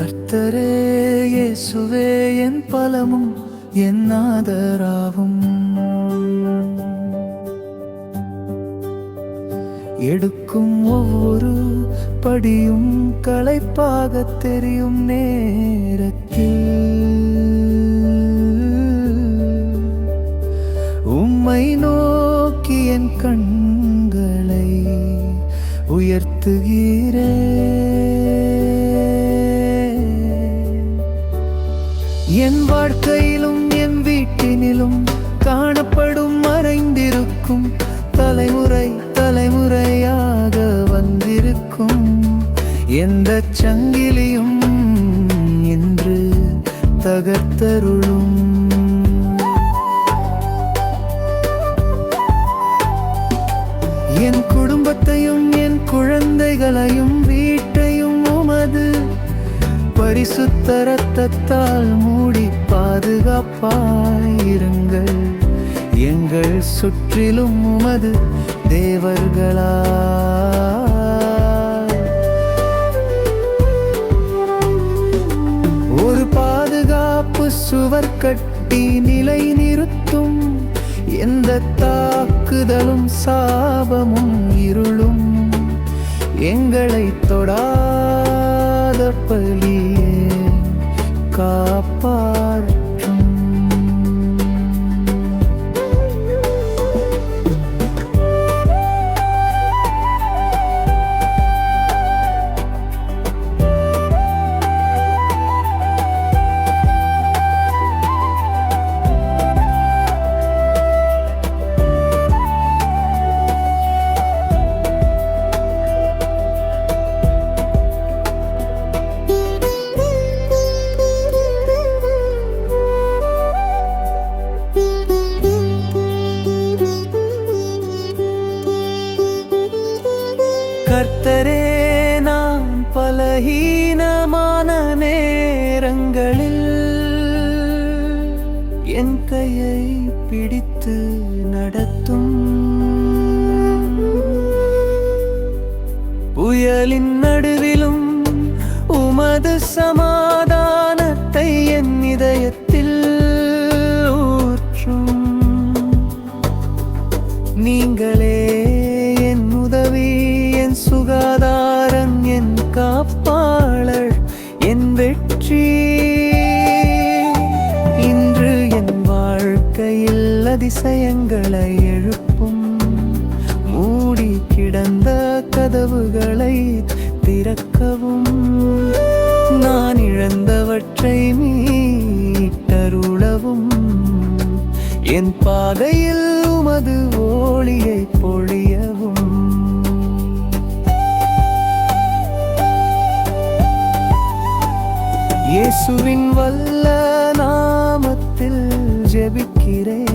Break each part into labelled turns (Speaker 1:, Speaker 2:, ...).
Speaker 1: கர்த்தரே இயேசுவே என் பலமும் என் ஆதராவும். எடுக்கும் ஒவ்வொரு படியும் களைப்பாக தெரியும் நேரத்தில். உம்மை நோக்கி என் கண்களை உயர்த்துகிறேன். என் வாழ்க்கையிலும் என் வீட்டினிலும் காணப்படும் மறைந்திருக்கும் தலைமுறை தலைமுறையாக வந்திருக்கும். எந்த சங்கிலியும் என்று தகர்த்தருளும். என் குடும்பத்தையும் என் குழந்தைகளையும் வீடு பரிசுத்த ரத்தத்தால் மூடி பாதுகாப்பாயிருங்கள் எங்கள் சுற்றிலும் உமது தேவர்களா ஒரு பாதுகாப்பு சுவர் கட்டி நிலை நிறுத்தும். எந்த தாக்குதலும் சாபமும் இருளும். எங்களை தொடாத பலி பலஹீனமான நேரங்களில் என் கையை பிடித்து நடத்தும். புயலின் நடுவிலும் உமது சமாதானத்தை என் இதயத்தில் ஊற்றும். நீங்களே என் உதவி என் சுகாதாரம் என் காப்பாளர் நல்லதிசயங்களை எழுப்பும். மூடி கிடந்த கதவுகளை திறக்கவும். நான் இழந்தவற்றை மீட்டருளவும். என் பாதையில் உமது ஒளியை பொழியவும். இயேசுவின் வல்ல நாமத்தில் ஜெபிக்கிறேன்.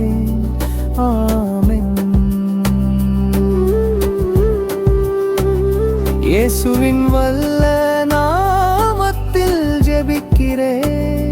Speaker 1: இயேசுவின் வல்ல நாமத்தில் ஜெபிக்கிறேன்.